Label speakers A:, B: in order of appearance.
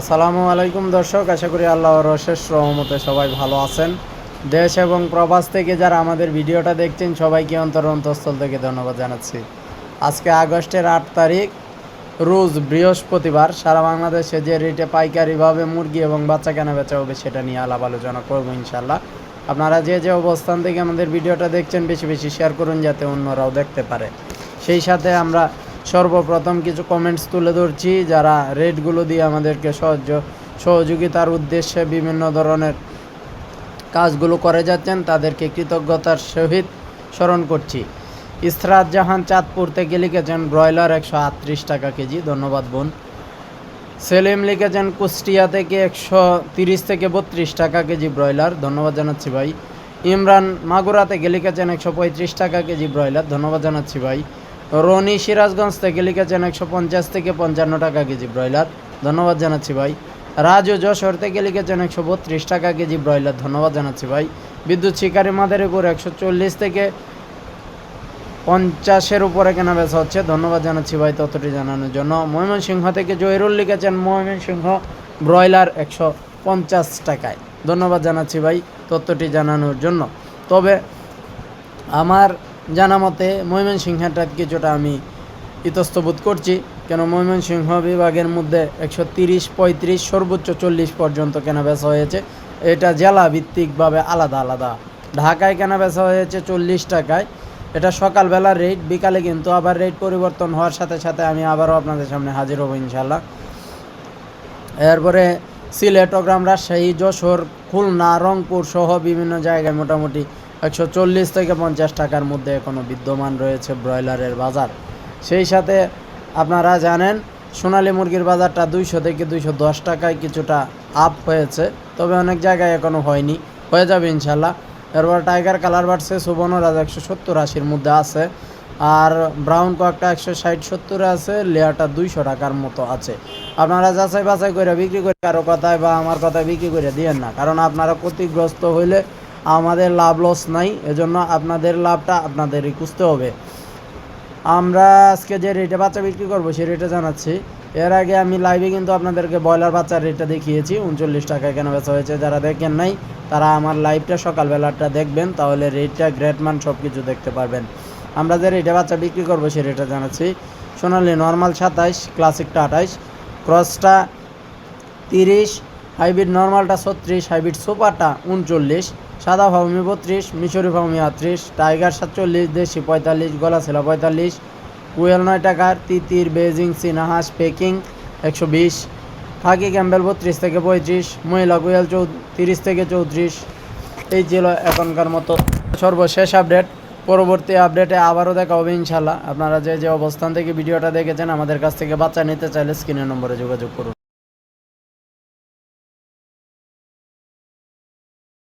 A: আসসালামু আলাইকুম দর্শক, আশা করি আল্লাহর অশেষ রহমতে সবাই ভালো আছেন। দেশ এবং প্রবাস থেকে যারা আমাদের ভিডিওটা দেখছেন, সবাইকে অন্তর অন্তঃস্থল থেকে ধন্যবাদ জানাচ্ছি। আজকে আগস্টের আট তারিখ, রোজ বৃহস্পতিবার সারা বাংলাদেশে যে রেটে পাইকারিভাবে মুরগি এবং বাচ্চা কেনা বেচা হবে সেটা নিয়ে আলাপ আলোচনা করব ইনশাল্লাহ আপনারা যে যে অবস্থান থেকে আমাদের ভিডিওটা দেখছেন, বেশি বেশি শেয়ার করুন যাতে অন্যরাও দেখতে পারে। সেই সাথে আমরা সর্বপ্রথম কিছু কমেন্টস তুলে ধরছি, যারা রেটগুলো দিয়ে আমাদেরকে সহজ সহযোগিতার উদ্দেশ্যে বিভিন্ন ধরনের কাজগুলো করে যাচ্ছেন, তাদেরকে কৃতজ্ঞতার সহিত স্মরণ করছি। ইসরাত জাহান চাঁদপুর থেকে লিখেছেন, ব্রয়লার একশো আটত্রিশ টাকা কেজি, ধন্যবাদ বোন। সেলিম লিখেছেন, কুষ্টিয়া থেকে একশো তিরিশ থেকে বত্রিশ টাকা কেজি ব্রয়লার, ধন্যবাদ জানাচ্ছি ভাই। ইমরান মাগুরা থেকে লিখেছেন, একশো পঁয়ত্রিশ টাকা কেজি ব্রয়লার, ধন্যবাদ জানাচ্ছি ভাই। রনি সিরাজগঞ্জ থেকে লিখেছেন একশো পঞ্চাশ থেকে পঞ্চান্ন টাকা কেজি ব্রয়লার। ধন্যবাদ জানাচ্ছি ভাই। রাজু যশোর থেকে লিখেছেন একশো বত্রিশ টাকা কেজি ব্রয়লার। ধন্যবাদ জানাচ্ছি ভাই। বিদ্যুৎ শিকারী মাদারীপুর একশো চল্লিশ থেকে পঞ্চাশের উপরে কেনা বেচা হচ্ছে। ধন্যবাদ জানাচ্ছি ভাই ততটি জানানোর জন্য। ময়মনসিংহ থেকে জহিরুল লিখেছেন ময়মনসিংহ ব্রয়লার একশো পঞ্চাশ টাকায়। ধন্যবাদ জানাচ্ছি ভাই তথ্যটি জানানোর জন্য। তবে আমার জানা মতে ময়মনসিংহটা কিছুটা আমি ইতস্তবোধ করছি, কেন ময়মনসিংহ বিভাগের মধ্যে একশো তিরিশ, পঁয়ত্রিশ, সর্বোচ্চ চল্লিশ পর্যন্ত কেনা বেচা হয়েছে। এটা জেলা ভিত্তিকভাবে আলাদা আলাদা। ঢাকায় কেনা বেচা হয়েছে চল্লিশ টাকায়। এটা সকালবেলার রেট বিকালে কিন্তু আবার রেট পরিবর্তন হওয়ার সাথে সাথে আমি আবারও আপনাদের সামনে হাজির হব ইনশাল্লাহ এরপরে সিলেট চট্টগ্রাম রাজশাহী, যশোর, খুলনা, রংপুর সহ বিভিন্ন জায়গায় মোটামুটি একশো চল্লিশ থেকে পঞ্চাশ টাকার মধ্যে এখনও বিদ্যমান রয়েছে ব্রয়লারের বাজার। সেই সাথে আপনারা জানেন, সোনালী মুরগির বাজারটা দুইশো থেকে দুইশো দশ টাকায় কিছুটা আপ হয়েছে, তবে অনেক জায়গায় এখনও হয়নি। হয়ে যাবে ইনশাল্লাহ। এরপর টাইগার কালার বাড়ছে, সুবর্ণরাজ একশো সত্তর আশির মধ্যে আছে, আর ব্রাউন কয়েকটা একশো ষাট সত্তরে আছে লেয়ারটা দুইশো টাকার মতো আছে। আপনারা যাচাই বাছাই করে বিক্রি করে কারও কথায় বা আমার কথায় বিক্রি করে দিয়েন না, কারণ আপনারা ক্ষতিগ্রস্ত হইলে আমাদের লাভ লস নাই, এজন্য আপনাদের লাভটা আপনাদেরই খুঁজতে হবে। আমরা আজকে যে রেটে বাচ্চা বিক্রি করব, সেই রেটে জানাচ্ছি। এর আগে আমি লাইভে কিন্তু আপনাদেরকে ব্রয়লার বাচ্চার রেটটা দেখিয়েছি, উনচল্লিশ টাকায় কেন বেচা হয়েছে যারা দেখেন নাই, তারা আমার লাইভটা সকালবেলাটা দেখবেন, তাহলে রেটটা গ্রেটমান সব কিছু দেখতে পারবেন। আমরা যে রেটে বাচ্চা বিক্রি করব, সেই রেটটা জানাচ্ছি। সোনালি নর্মাল সাতাইশ ক্লাসিকটা আঠাইশ ক্রসটা তিরিশ হাইব্রিড নর্মালটা ছত্রিশ, হাইব্রিড সুপারটা উনচল্লিশ, সাদা ফাউমি বত্রিশ, মিশরি ফাউমি আটত্রিশ, টাইগার সাতচল্লিশ, দেশি পঁয়তাল্লিশ গলা ছেলা পঁয়তাল্লিশ কুয়েল নয় টাকার তিতির, বেজিং, সিনাহাস, পেকিং একশো বিশ খাকি ক্যাম্বেল বত্রিশ থেকে পঁয়ত্রিশ, মহিলা কুয়েল চৌ তিরিশ থেকে চৌত্রিশ। এই ছিল এখনকার মতো সর্বশেষ আপডেট। পরবর্তী আপডেটে আবারও দেখা হবে ইনশাল্লাহ আপনারা যে যে অবস্থান থেকে ভিডিওটা দেখেছেন, আমাদের কাছ থেকে বাচ্চা নিতে চাইলে স্ক্রিনের নম্বরে যোগাযোগ করুন।